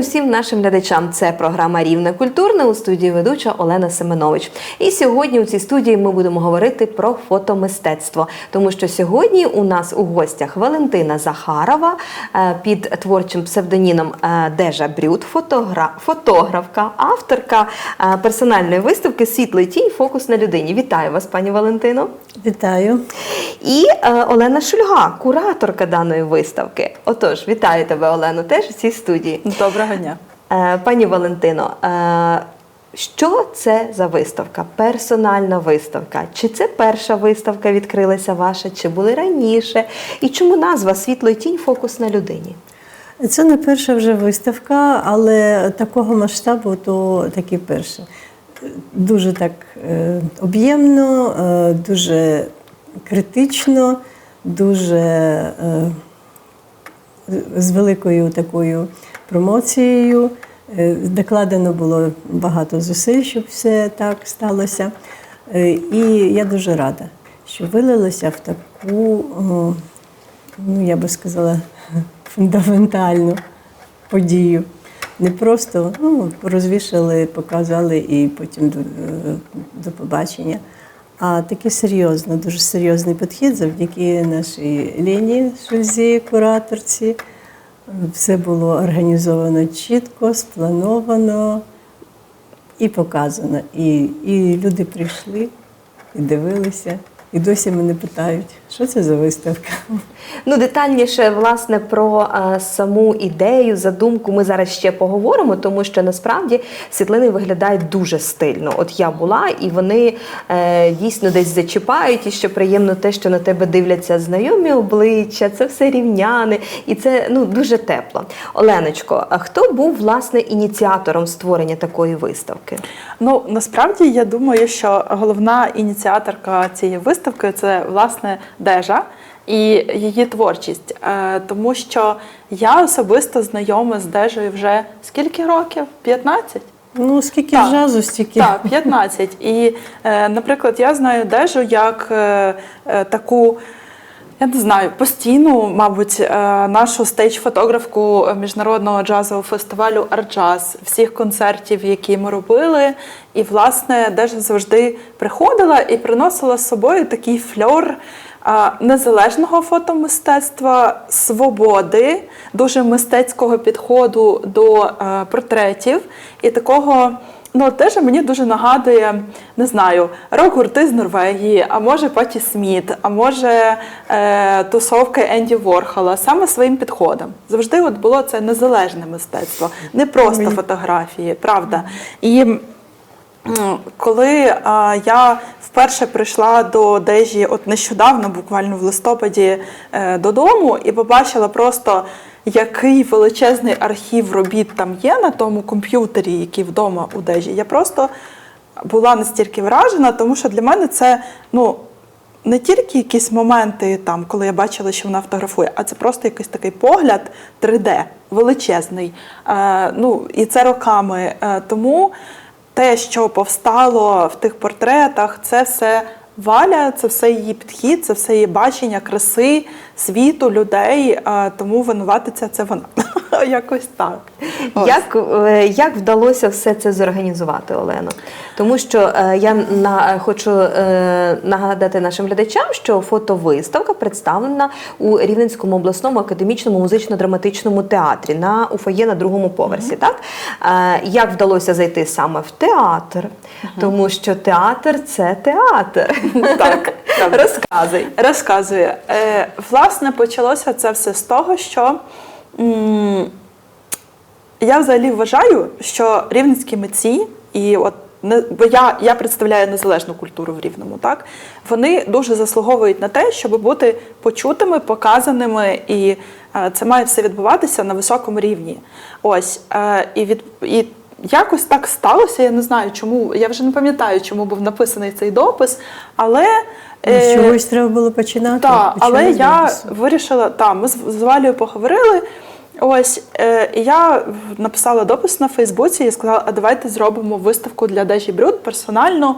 Усім нашим глядачам. Це програма Рівне культурне у студії ведуча Олена Семенович. І сьогодні у цій студії ми будемо говорити про фотомистецтво, тому що сьогодні у нас у гостях Валентина Захарова е, під творчим псевдонімом е, Дежа Брюд, фотогра... фотографка, авторка е, персональної виставки Світлий тінь фокус на людині. Вітаю вас, пані Валентино. Вітаю. І е, Олена Шульга, кураторка даної виставки. Отож, вітаю тебе, Олено, теж у цій студії. Доброго дня. Е, пані Валентино, е, що це за виставка? Персональна виставка? Чи це перша виставка відкрилася ваша, чи були раніше? І чому назва Світло і тінь фокус на людині? Це не перша вже виставка, але такого масштабу то таки перше. Дуже так е, об'ємно, е, дуже критично, дуже е, з великою такою промоцією. Е, Докладено було багато зусиль, щоб все так сталося. Е, І я дуже рада, що вилилося в таку, ну я би сказала, фундаментальну подію. Не просто ну, розвішали, показали і потім до, до побачення. А такий серйозно, дуже серйозний підхід завдяки нашій лінії Шульзі, кураторці. Все було організовано чітко, сплановано і показано. І, і люди прийшли і дивилися, і досі мене питають, що це за виставка. Ну, детальніше, власне, про е, саму ідею, задумку ми зараз ще поговоримо, тому що насправді світлини виглядають дуже стильно. От я була, і вони е, дійсно десь зачіпають, і що приємно те, що на тебе дивляться знайомі обличчя, це все рівняне, і це ну дуже тепло. Оленочко, а хто був власне ініціатором створення такої виставки? Ну насправді я думаю, що головна ініціаторка цієї виставки це власне Дежа і її творчість. Е, тому що я особисто знайома з Дежею вже скільки років? 15? Ну, скільки Так. жазу, стільки. Так, 15. І, е, наприклад, я знаю Дежу як е, таку. Я не знаю, постійну, мабуть, нашу стейдж-фотографку міжнародного джазового фестивалю Арджаз, всіх концертів, які ми робили. І, власне, Дежа завжди приходила і приносила з собою такий фльор незалежного фотомистецтва, свободи, дуже мистецького підходу до е, портретів і такого. Ну, теж мені дуже нагадує, не знаю, рок-гурти з Норвегії, а може Паті Сміт, а може е, тусовки Енді Ворхола, саме своїм підходом. Завжди от було це незалежне мистецтво, не просто фотографії, правда. І коли а, я вперше прийшла до Дежі, от нещодавно, буквально в листопаді, е, додому, і побачила просто, який величезний архів робіт там є на тому комп'ютері, який вдома у Дежі, я просто була настільки вражена, тому що для мене це ну. Не тільки якісь моменти, там, коли я бачила, що вона фотографує, а це просто якийсь такий погляд 3D, величезний. Е, ну, і це роками. Е, тому те, що повстало в тих портретах, це все Валя, це все її підхід, це все її бачення краси, світу, людей. Тому винуватиця це вона. Якось так. Ось. Як, е, як вдалося все це зорганізувати, Олено? Тому що е, я на, хочу е, нагадати нашим глядачам, що фотовиставка представлена у Рівненському обласному академічному музично-драматичному театрі на у фоє на другому поверсі. Так е, як вдалося зайти саме в театр? Тому що театр це театр. Так, розказуй. Розказує. Е, власне, почалося це все з того, що я взагалі вважаю, що рівненські митці, і от не, бо я, я представляю незалежну культуру в Рівному, так вони дуже заслуговують на те, щоб бути почутими, показаними, і е, це має все відбуватися на високому рівні. Ось е, і від і якось так сталося. Я не знаю, чому я вже не пам'ятаю, чому був написаний цей допис, але Ну, е, З чогось треба було починати. так, але я вирішила, так, ми з, з Валею поговорили. Ось е, я написала допис на Фейсбуці і сказала, а давайте зробимо виставку для Дежі Брюд персонально.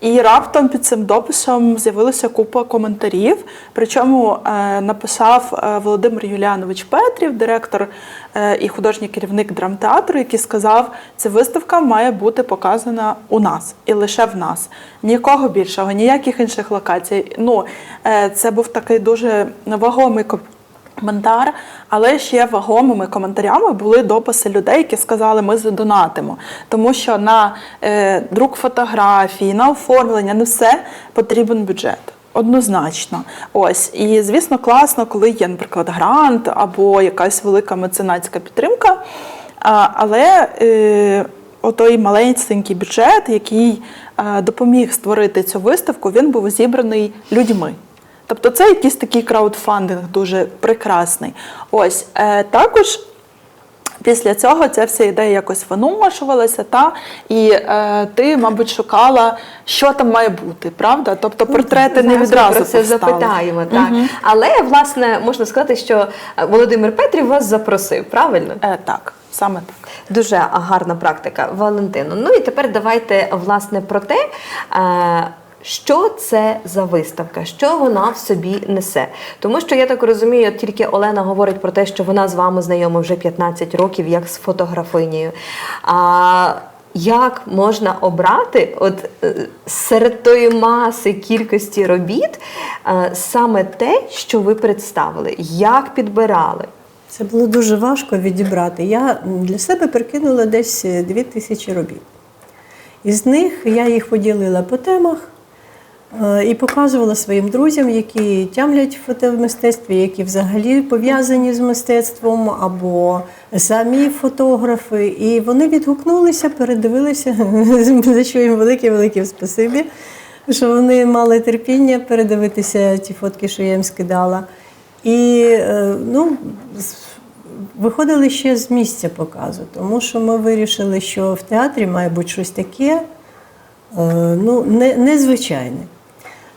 І раптом під цим дописом з'явилася купа коментарів. Причому е, написав е, Володимир Юліанович Петрів, директор е, і художній керівник драмтеатру, який сказав, ця виставка має бути показана у нас і лише в нас. Нікого більшого, ніяких інших локацій. Ну, це був такий дуже вагомий коментар, але ще вагомими коментарями були дописи людей, які сказали, ми задонатимо. Тому що на е, друк фотографій, на оформлення, на все потрібен бюджет. Однозначно. Ось. І звісно, класно, коли є, наприклад, грант або якась велика меценатська підтримка. Але е, отой маленький бюджет, який е, допоміг створити цю виставку, він був зібраний людьми. Тобто це якийсь такий краудфандинг дуже прекрасний. Ось е, також. Після цього ця вся ідея якось виношувалася, та і е, ти, мабуть, шукала, що там має бути, правда? Тобто портрети не Зараз ми відразу про це повстали. запитаємо. Так. Але власне можна сказати, що е, Володимир Петрів вас запросив, правильно? Е, так, саме так. Дуже гарна практика, Валентино. Ну і тепер давайте власне про те. Е, Що це за виставка? Що вона в собі несе? Тому що я так розумію, тільки Олена говорить про те, що вона з вами знайома вже 15 років, як з фотографинею. А як можна обрати от е, серед тої маси кількості робіт е, саме те, що ви представили? Як підбирали? Це було дуже важко відібрати. Я для себе прикинула десь е, дві тисячі робіт. Із них я їх поділила по темах е, і показувала своїм друзям, які тямлять фотомистецтві, які взагалі пов'язані з мистецтвом, або самі фотографи. І вони відгукнулися, передивилися, за що їм велике-велике спасибі, що вони мали терпіння передивитися ті фотки, що я їм скидала. І е, ну, виходили ще з місця показу, тому що ми вирішили, що в театрі має бути щось таке е, ну, не, незвичайне.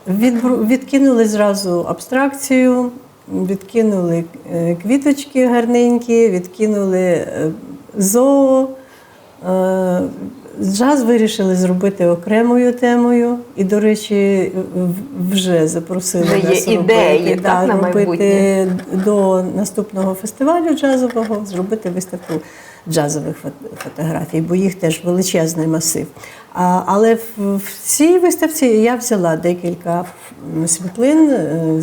Відкинули зразу абстракцію, відкинули е, квіточки гарненькі, відкинули е, зоо. Е, Джаз вирішили зробити окремою темою, і, до речі, вже запросили Вже є нас ідеї, робити, так, на робити майбутнє? до наступного фестивалю джазового, зробити виставку джазових фото- фотографій, бо їх теж величезний масив. А, але в, цій виставці я взяла декілька світлин. е,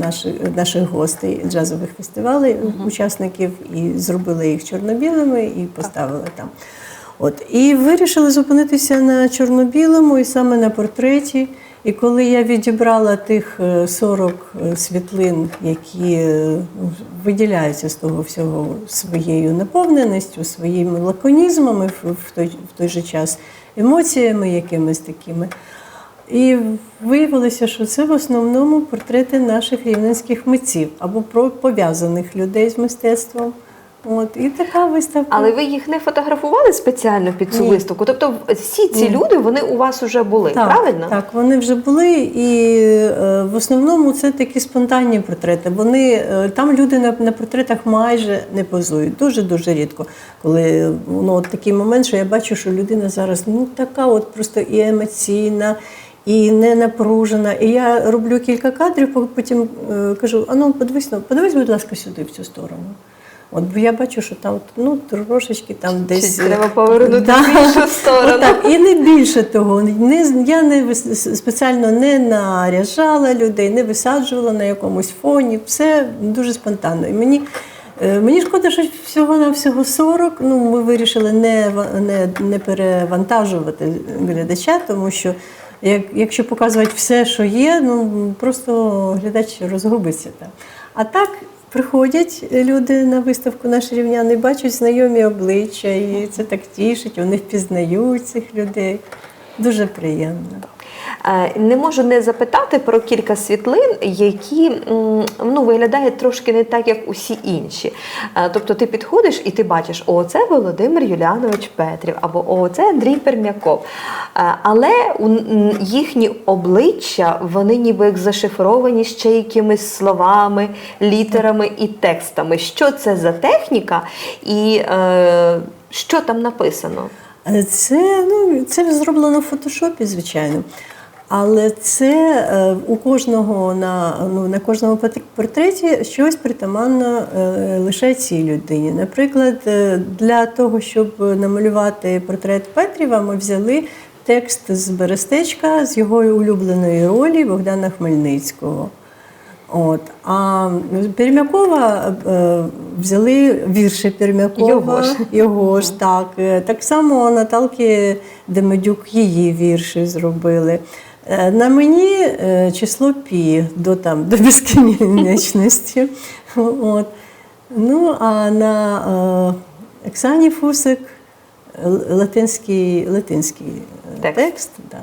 наших, наших гостей джазових фестивалей, учасників, і зробили їх чорно-білими і поставили там. От. І вирішили зупинитися на чорно-білому і саме на портреті. І коли я відібрала тих е, 40 світлин, які е, виділяються з того всього своєю наповненістю, своїми лаконізмами в, той, в той же час, емоціями якимись такими. І виявилося, що це в основному портрети наших рівненських митців або про пов'язаних людей з мистецтвом. От, і така виставка. Але ви їх не фотографували спеціально під цю Ні. виставку? Тобто всі ці люди вони у вас вже були, так, правильно? Так, вони вже були, і е, в основному це такі спонтанні портрети. Вони е, там люди на, на портретах майже не позують. Дуже дуже рідко. Коли ну, от такий момент, що я бачу, що людина зараз ну така, от просто і емоційна. І не напружена. І я роблю кілька кадрів, потім е, кажу: а ну подивись, ну, подивись, будь ласка, сюди, в цю сторону. От бо я бачу, що там ну, трошечки там десь. Чи треба повернути Да. в іншу сторону. Отак. І не більше того. Не, я не спеціально не наряжала людей, не висаджувала на якомусь фоні. Все дуже спонтанно. І мені, е, мені шкода, що всього на всього 40. Ну, ми вирішили не, не, не перевантажувати глядача, тому що. Як, якщо показувати все, що є, ну просто глядач розгубиться там. А так приходять люди на виставку наш рівняни, бачать знайомі обличчя, і це так тішить, вони впізнають цих людей. Дуже приємно. Е, Не можу не запитати про кілька світлин, які ну, виглядають трошки не так, як усі інші. Е, Тобто ти підходиш і ти бачиш, о, це Володимир Юліанович Петрів, або о, це Андрій Пермяков. Е, Але їхні обличчя, вони ніби як зашифровані ще якимись словами, літерами і текстами. Що це за техніка і е, що там написано? Це, ну, це зроблено в фотошопі, звичайно. Але це е, у кожного на, ну, на кожному портреті щось притаманно е, лише цій людині. Наприклад, е, для того, щоб намалювати портрет Петріва, ми взяли текст з Берестечка з його улюбленої ролі Богдана Хмельницького. От. А Пермякова е, взяли вірші Пермякова. Його ж. Його ж так. Е, Так само Наталки Демедюк її вірші зробили. Е, На мені число пі до, там, до безкінечності. От. Ну, а на Оксані Фусик латинський, латинський Текст. текст. да,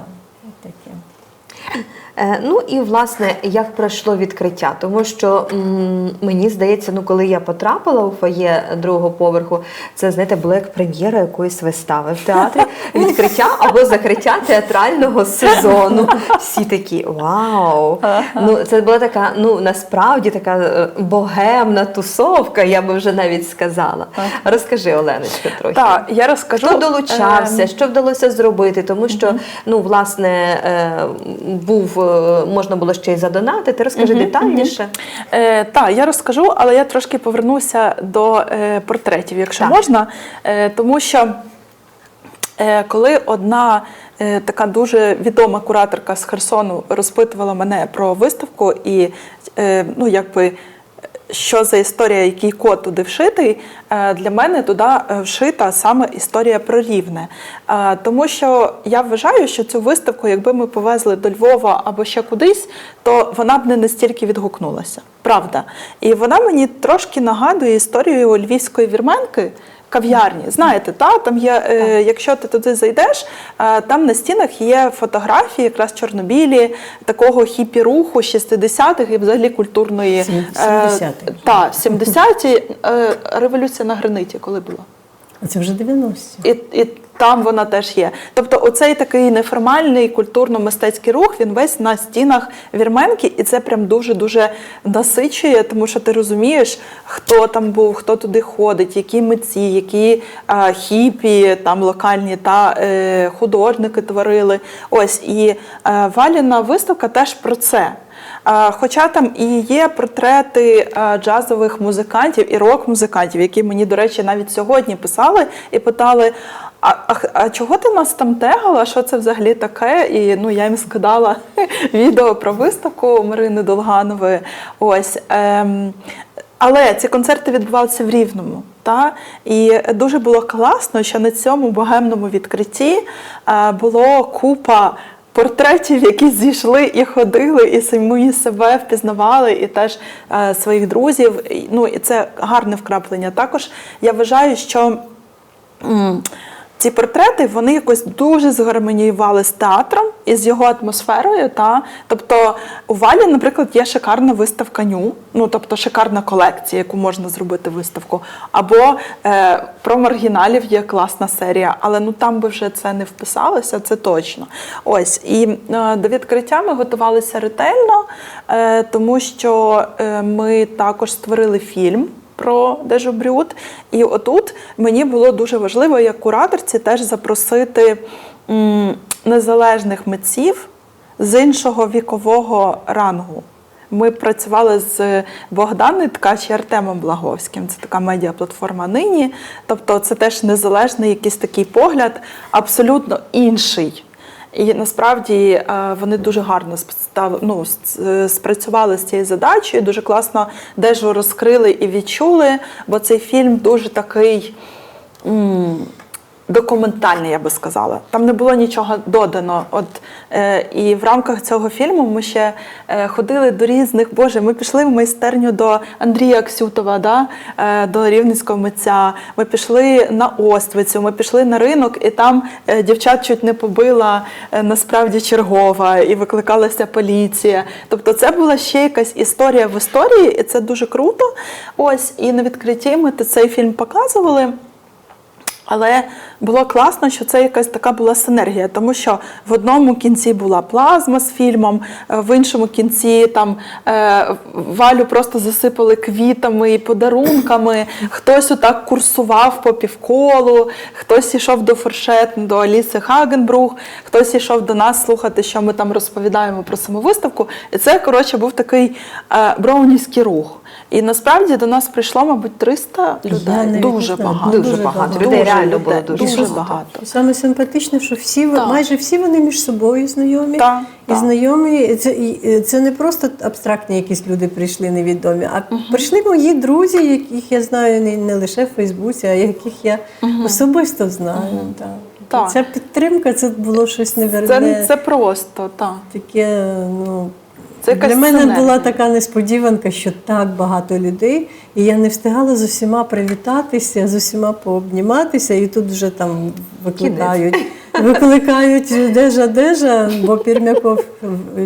таке. Е, Ну і власне, як пройшло відкриття, тому що м, мені здається, ну коли я потрапила у фоє другого поверху, це знаєте, була як прем'єра якоїсь вистави в театрі, відкриття або закриття театрального сезону. Всі такі вау! Ну це була така, ну насправді така е, богемна тусовка, я би вже навіть сказала. Розкажи, Оленочка, трохи. Так, я розкажу. Хто долучався, Ем, що вдалося зробити? Тому що ну власне е, був можна було ще й задонатити. Розкажи детальніше. Е, так, я розкажу, але я трошки повернуся до е, портретів, якщо Так. можна. Е, тому що е, коли одна е, така дуже відома кураторка з Херсону розпитувала мене про виставку і е, ну, якби. Що за історія, який код туди вшитий? Е, Для мене туди е, вшита саме історія про рівне. Е, Тому що я вважаю, що цю виставку, якби ми повезли до Львова або ще кудись, то вона б не настільки відгукнулася. Правда. І вона мені трошки нагадує історію львівської вірменки. Кав'ярні, знаєте, та там є, е, якщо ти туди зайдеш, е, там на стінах є фотографії, якраз чорнобілі, такого хіпі-руху 60-х і взагалі культурної е, 70-х. та 70-ті е, революція на граниті, коли була. А це вже 90-ті. І, і там вона теж є. Тобто, оцей такий неформальний культурно-мистецький рух, він весь на стінах вірменки, і це прям дуже-дуже насичує, тому що ти розумієш, хто там був, хто туди ходить, які митці, які а, хіпі, там локальні та е, художники творили. Ось і е, Валіна виставка теж про це. Хоча там і є портрети джазових музикантів і рок-музикантів, які мені, до речі, навіть сьогодні писали і питали: а, а, а чого ти нас там тегала? Що це взагалі таке? І ну я їм скидала відео про виставку Марини Долганової. Ось. Ем, але ці концерти відбувалися в Рівному. Та? І дуже було класно, що на цьому богемному відкритті е, було купа портретів, які зійшли і ходили, і самі себе впізнавали, і теж е, своїх друзів. Ну, і це гарне вкраплення. Також я вважаю, що. м, ці портрети вони якось дуже згармоніювали з театром і з його атмосферою. Та? Тобто у Валі, наприклад, є шикарна виставка ню, ну тобто шикарна колекція, яку можна зробити виставку. Або е, про маргіналів є класна серія, але ну там би вже це не вписалося, це точно. Ось і е, до відкриття ми готувалися ретельно, е, тому що е, ми також створили фільм про Дежобрюд. І отут мені було дуже важливо, як кураторці, теж запросити незалежних митців з іншого вікового рангу. Ми працювали з Богданом Ткач і Артемом Благовським. Це така медіаплатформа нині. Тобто, це теж незалежний якийсь такий погляд, абсолютно інший. І насправді е, вони дуже гарно ну, спрацювали з цією задачею, дуже класно дежу розкрили і відчули, бо цей фільм дуже такий. Документальний, я би сказала. Там не було нічого додано. От е, і в рамках цього фільму ми ще е, ходили до різних. Боже, ми пішли в майстерню до Андрія Аксютова, да? е, до рівненського митця. Ми пішли на Оствицю, ми пішли на ринок, і там е, дівчат чуть не побила е, насправді чергова, і викликалася поліція. Тобто, це була ще якась історія в історії, і це дуже круто. Ось і на відкритті ми цей фільм показували. Але було класно, що це якась така була синергія, тому що в одному кінці була плазма з фільмом, е, в іншому кінці там е, Валю просто засипали квітами і подарунками. Хтось отак курсував по півколу, хтось ішов до фуршет, до Аліси Хагенбрух, хтось ішов до нас слухати, що ми там розповідаємо про саму виставку. І це, коротше, був такий е, броунівський рух. І насправді до нас прийшло, мабуть, 300 людей. Дуже багато. Дуже багато. Людей реально було дуже дуже багато. І Саме симпатичне, що всі Так. майже всі вони між собою знайомі. Так, і так. знайомі. Це, і це не просто абстрактні якісь люди прийшли невідомі, а прийшли мої друзі, яких я знаю не, не лише в Фейсбуці, а яких я особисто знаю. Так. Так. Ця підтримка це було щось Це, неверне. це просто, так. Таке, ну. Це Для мене була така несподіванка, що так багато людей, і я не встигала з усіма привітатися, з усіма пообніматися, і тут вже там викликають. Викликають Дежа Дежа, бо Пірмяков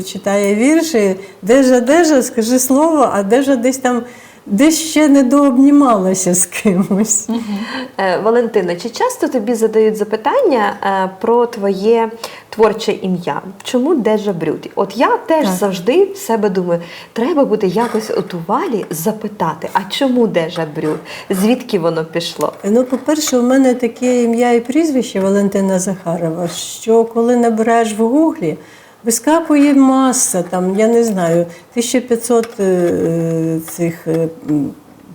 читає вірші. Дежа Дежа, скажи слово, а Дежа десь там десь ще не дообнімалася з кимось. Е, Валентина, чи часто тобі задають запитання е, про твоє творче ім'я? Чому Дежа Брюді? От я теж Так. завжди в себе думаю, треба буде якось от у Валі запитати, а чому Дежа Брюд? Звідки воно пішло? Ну, по-перше, у мене таке ім'я і прізвище Валентина Захарова, що коли набираєш в гуглі, вискакує маса, там, я не знаю, 1500 е, цих е,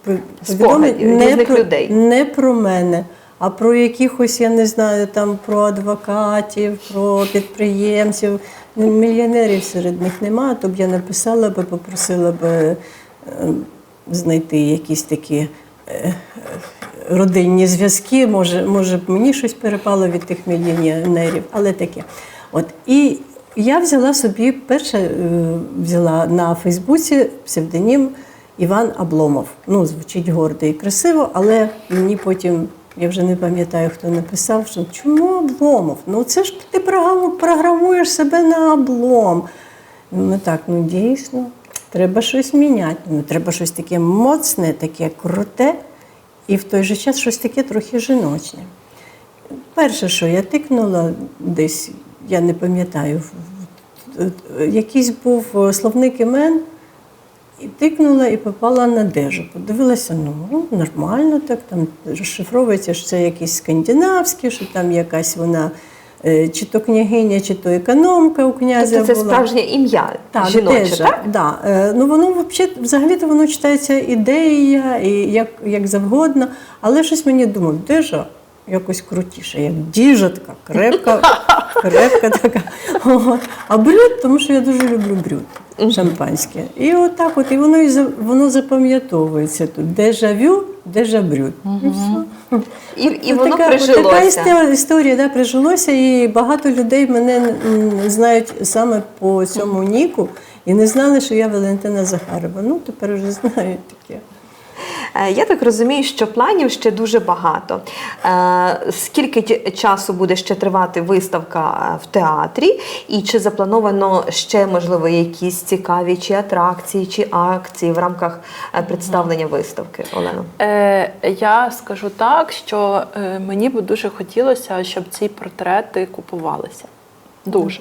пов- Спогадів повідомлень різних про, людей. не про мене, а про якихось, я не знаю, там про адвокатів, про підприємців. Ну, Мільйонерів серед них немає, то б я написала би, попросила е, знайти якісь такі е, родинні зв'язки. Може, може б мені щось перепало від тих мільйонерів, але таке. От і я взяла собі перше е, взяла на Фейсбуці псевдонім Іван Обломов. Ну, звучить гордо і красиво, але мені потім. Я вже не пам'ятаю, хто написав, що чому обломов? Ну це ж ти програмуєш себе на облом. Ну, так, ну дійсно, треба щось міняти. Ну, треба щось таке моцне, таке круте, і в той же час щось таке трохи жіночне. Перше, що я тикнула десь, я не пам'ятаю, в- якийсь був е, словник імен, і тикнула і попала на дежу. Подивилася, ну нормально так, там розшифровується, що це якісь скандинавські, що там якась вона е, чи то княгиня, чи то економка у князя Тобто це була. справжнє ім'я Так, жіноче, Дежа, так? Да. Е, Ну воно взагалі, взагалі-то воно читається ідея і як, як завгодно, але щось мені думав, дежа якось крутіше, як діжа така, крепка, крепка така. От. А брюд, тому що я дуже люблю брюд шампанське. І отак от, і воно і за- воно запам'ятовується тут. Дежавю, дежа брюд. І все. І, і От воно така, от прижилося. Така історія, історія да, прижилося, і багато людей мене знають саме по цьому ніку і не знали, що я Валентина Захарова. Ну, тепер вже знають таке. Е, Я так розумію, що планів ще дуже багато. Е, Скільки часу буде ще тривати виставка е, в театрі, і чи заплановано ще можливо якісь цікаві чи атракції, чи акції в рамках представлення виставки? Олено? Я скажу так, що мені б дуже хотілося, щоб ці портрети купувалися. Дуже.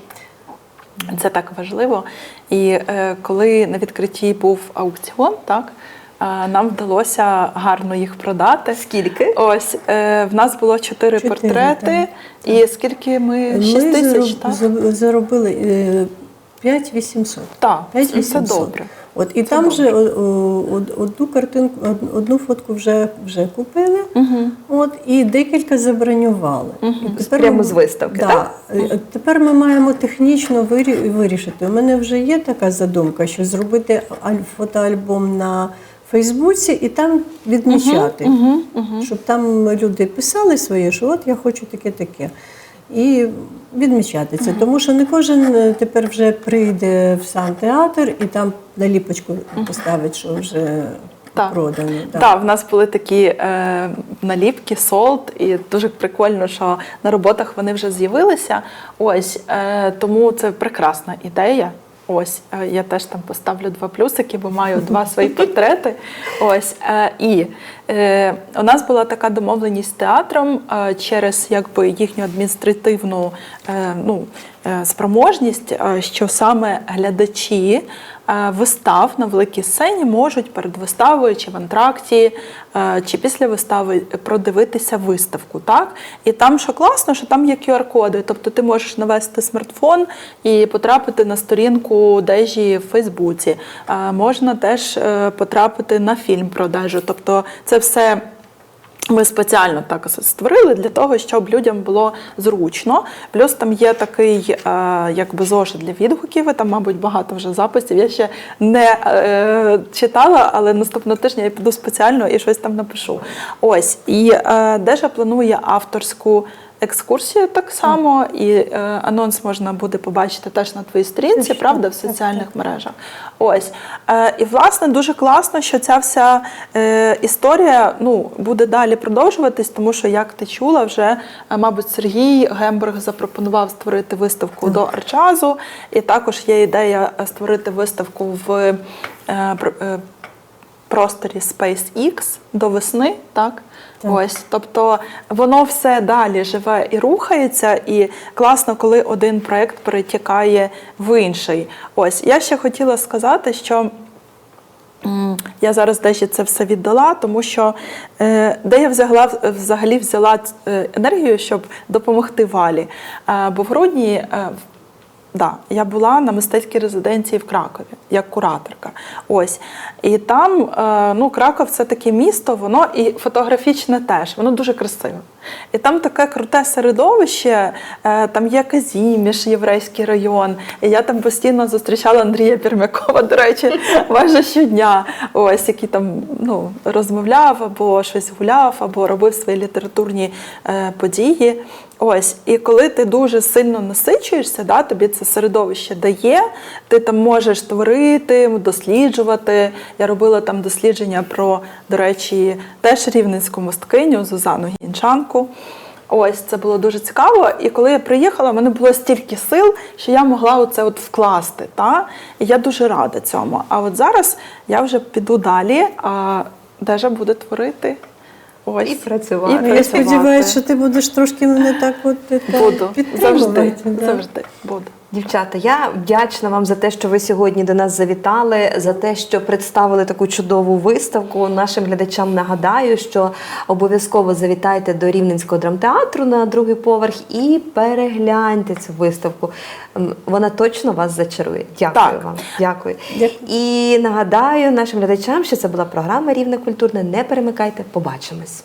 Це так важливо. І е, коли на відкритті був аукціон, так, нам вдалося гарно їх продати. Скільки? Ось е, в нас було чотири портрети, і скільки ми 6 Ми тисяч, зароб- так? заробили е, 5800. Так, це 5800. добре. От і там вже одну картинку, од- одну фотку вже, вже купили, от, і декілька забронювали. І тепер Прямо ми- з виставки, да. так? Е, Тепер ми маємо технічно вирішити. У мене вже є така задумка, що зробити аль- фотоальбом на Фейсбуці і там відмічати, щоб там люди писали своє, що от я хочу таке-таке. І відмічати це, тому що не кожен е, тепер вже прийде в сам театр і там наліпочку поставить, що вже Так. продано. Так, да. в нас були такі е, наліпки, солд, і дуже прикольно, що на роботах вони вже з'явилися. Ось е, тому це прекрасна ідея. Ось е, я теж там поставлю два плюсики, бо маю два свої портрети. Ось е, і е, у нас була така домовленість з театром через якби їхню адміністративну ну, спроможність, е, що саме глядачі е, вистав на великій сцені можуть перед виставою чи в антракті, е, чи після вистави продивитися виставку. Так? І там, що класно, що там є QR-коди. Тобто ти можеш навести смартфон і потрапити на сторінку дежі в Фейсбуці. Е, Можна теж е, потрапити на фільм про дежу. Тобто це все. Ми спеціально так створили для того, щоб людям було зручно. Плюс там є такий е, якби зошит для відгуків. Там, мабуть, багато вже записів. Я ще не е, читала, але наступного тижня я піду спеціально і щось там напишу. Ось і е, Дежа планує авторську. Екскурсію так само, і е, анонс можна буде побачити теж на твоїй сторінці, правда, в соціальних мережах. Ось. Е, і власне дуже класно, що ця вся е, історія ну, буде далі продовжуватись, тому що, як ти чула, вже, е, мабуть, Сергій Гемберг запропонував створити виставку до Арчазу, і також є ідея е, створити виставку в. Е, е, Просторі SpaceX до весни, так? Так. Ось, тобто воно все далі живе і рухається, і класно, коли один проект перетікає в інший. Ось я ще хотіла сказати, що я зараз дещо це все віддала, тому що е, де я взяла взагалі взяла е, енергію, щоб допомогти валі. Е, бо в грудні. Да, я була на мистецькій резиденції в Кракові як кураторка. Ось. І там, е, ну, Краков це таке місто, воно і фотографічне теж, воно дуже красиве. І там таке круте середовище, е, там є Казіміш, єврейський район. І я там постійно зустрічала Андрія Пірмякова, до речі, майже щодня. Ось, який там ну, розмовляв або щось гуляв, або робив свої літературні е, події. Ось, і коли ти дуже сильно насичуєшся, да, тобі це середовище дає, ти там можеш творити, досліджувати. Я робила там дослідження про, до речі, теж рівненську мосткиню Зузану Гінчанку. Ось це було дуже цікаво. І коли я приїхала, в мене було стільки сил, що я могла оце от вкласти. Та? І я дуже рада цьому. А от зараз я вже піду далі, а Дежа буде творити. Ось. І працювати. І Я Я сподіваюся, що ти будеш трошки мене так от е, Буду підтримувати. завжди. да. Завжди буду. Дівчата, я вдячна вам за те, що ви сьогодні до нас завітали, за те, що представили таку чудову виставку. Нашим глядачам нагадаю, що обов'язково завітайте до Рівненського драмтеатру на другий поверх і перегляньте цю виставку. Вона точно вас зачарує. Дякую Так. вам. Дякую. Дякую. І нагадаю нашим глядачам, що це була програма Рівне культурне. Не перемикайте, побачимось.